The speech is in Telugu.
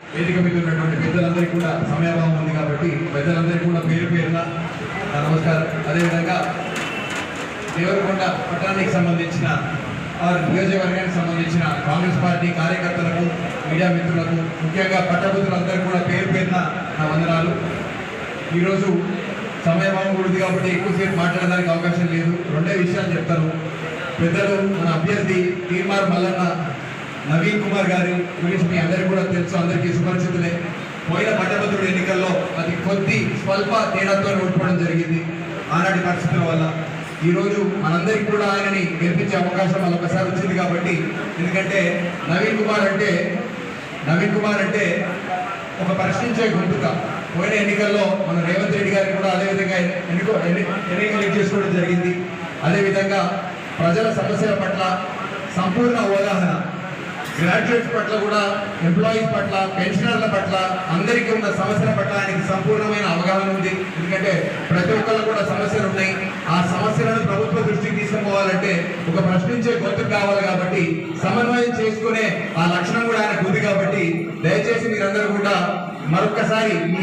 వేదిక మీద ఉన్నటువంటి పెద్దలందరికీ కూడా సమయాభావం ఉంది కాబట్టి పెద్దలందరికీ కూడా పేరు పేరున నమస్కారం. అదేవిధంగా దేవరకొండ పట్టణానికి సంబంధించిన ఆ నియోజకవర్గానికి సంబంధించిన కాంగ్రెస్ పార్టీ కార్యకర్తలకు మీడియా మిత్రులకు ముఖ్యంగా పట్టభద్రులందరికీ కూడా పేరు పేరున నా వందనాలు. ఈరోజు సమయభావం కూడా ఉంది కాబట్టి ఎక్కువసేపు మాట్లాడడానికి అవకాశం లేదు. రెండే విషయాలు చెప్తాను. పెద్దలు మన అభ్యర్థి తీర్మార్ మల్లన్న నవీన్ కుమార్ గారి గురించి మీ అందరికీ కూడా తెలుసు అందరికీ సుపరిచితులే పోయిన పట్టభద్రుడు ఎన్నికల్లో అది కొద్ది స్వల్ప తేడాతో ఓడిపోవడం జరిగింది. ఆనాటి పరిస్థితుల వల్ల. ఈరోజు మనందరికీ కూడా ఆయనని గెలిపించే అవకాశం వాళ్ళ ఒకసారి వచ్చింది కాబట్టి ఎందుకంటే నవీన్ కుమార్ అంటే నవీన్ కుమార్ అంటే ఒక ప్రశ్నించే గుంపుక. పోయిన ఎన్నికల్లో మన రేవంత్ రెడ్డి గారికి కూడా అదేవిధంగా ఎన్నికో ఎన్నికలు చేసుకోవడం జరిగింది. అదేవిధంగా ప్రజల సమస్యల పట్ల సంపూర్ణ అవగాహన గ్రాడ్యుయేట్స్ పట్ల కూడా ఎంప్లాయీస్ పట్ల పెన్షనర్ల పట్ల అందరికీ ఉన్న సమస్యల పట్ల ఆయనకి సంపూర్ణమైన అవగాహన ఉంది. ఎందుకంటే ప్రతి ఒక్కళ్ళు కూడా సమస్యలు ఉన్నాయి. ఆ సమస్యలను ప్రభుత్వ దృష్టికి తీసుకుపోవాలంటే ఒక ప్రశ్నించే గొంతు కావాలి కాబట్టి సమన్వయం చేసుకునే ఆ లక్షణం కూడా ఆయనకు ఉంది కాబట్టి దయచేసి మీరందరూ కూడా మరొక్కసారి మీ